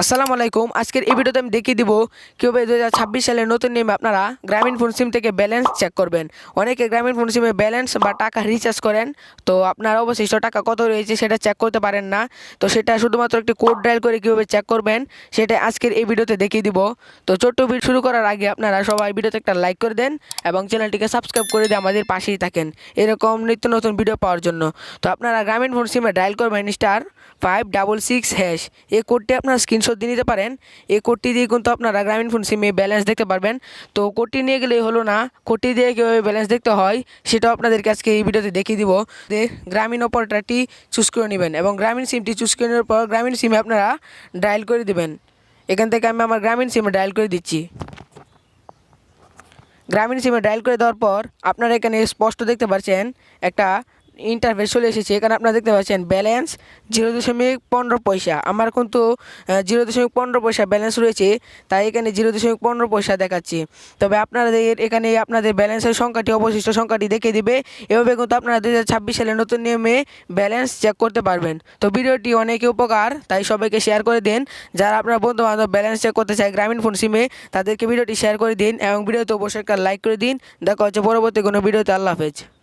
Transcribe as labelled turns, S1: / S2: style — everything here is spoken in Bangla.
S1: আসসালামু আলাইকুম। আজকের এই ভিডিওতে আমি দেখিয়ে দিব কীভাবে দু হাজার ছাব্বিশ সালের নতুন নিয়মে আপনারা গ্রামীণ ফোন সিম থেকে ব্যালেন্স চেক করবেন। অনেকে গ্রামীণ ফোন সিমে ব্যালেন্স বা টাকা রিচার্জ করেন। তো আপনার অবশিষ্ট টাকা কত রয়েছে সেটা চেক করতে পারেন না। তো সেটা শুধুমাত্র একটি কোড ডায়াল করে কীভাবে চেক করবেন, সেটা আজকের এই ভিডিওতে দেখিয়ে দিব। তো ছোট্ট ভিডিও শুরু করার আগে আপনারা সবাই ভিডিওতে একটা লাইক করে দেন এবং চ্যানেলটিকে সাবস্ক্রাইব করে দিয়ে আমাদের পাশেই থাকেন। এরকম নিত্য নতুন ভিডিও পাওয়ার জন্য। তো আপনারা গ্রামীণ ফোন সিমে ডায়াল করবেন star five double six hash এই কোডটি আপনারা স্ক্রিনশট দিয়ে নিতে পারেন। এই কোডটি দিয়ে কিন্তু আপনারা গ্রামীণ ফোন সিমে ব্যালেন্স দেখতে পারবেন। তো কোডটি নিয়ে গেলেই হলো না, কোডটি দিয়ে কীভাবে ব্যালেন্স দেখতে হয় সেটাও আপনাদেরকে আজকে এই ভিডিওতে দেখিয়ে দিব। যে গ্রামীণ অপারেটরটি চুজ করে নেবেন এবং গ্রামীণ সিমটি চুজ করে নেওয়ার পর গ্রামীণ সিমে আপনারা ডায়াল করে দিবেন। এখান থেকে আমি আমার গ্রামীণ সিমে ডায়াল করে দিচ্ছি। গ্রামীণ সিমে ডায়াল করে দেওয়ার পর আপনারা এখানে স্পষ্ট দেখতে পাচ্ছেন একটা ইন্টারফেস চলে এসেছে। এখানে আপনারা দেখতে পাচ্ছেন ব্যালেন্স জিরো দশমিক পনেরো পয়সা। আমার কিন্তু জিরো দশমিক পনেরো পয়সা ব্যালেন্স রয়েছে, তাই এখানে জিরো দশমিক পনেরো পয়সা দেখাচ্ছি। তবে আপনাদের এখানে আপনাদের ব্যালেন্সের সংখ্যাটি, অবশিষ্ট সংখ্যাটি দেখে দিবে। এভাবে কিন্তু আপনারা দু সালের নতুন নিয়মে ব্যালেন্স চেক করতে পারবেন। তো ভিডিওটি অনেকই উপকার, তাই সবাইকে শেয়ার করে দিন। যারা আপনার বন্ধু বান্ধব ব্যালেন্স চেক করতে চায়, গ্রামীণ ফোন সিমে তাদেরকে ভিডিওটি শেয়ার করে দিন এবং ভিডিওতে অবশ্যই লাইক করে দিন। দেখা হচ্ছে পরবর্তী কোনো ভিডিওতে, আল্লাহ হাফেজ।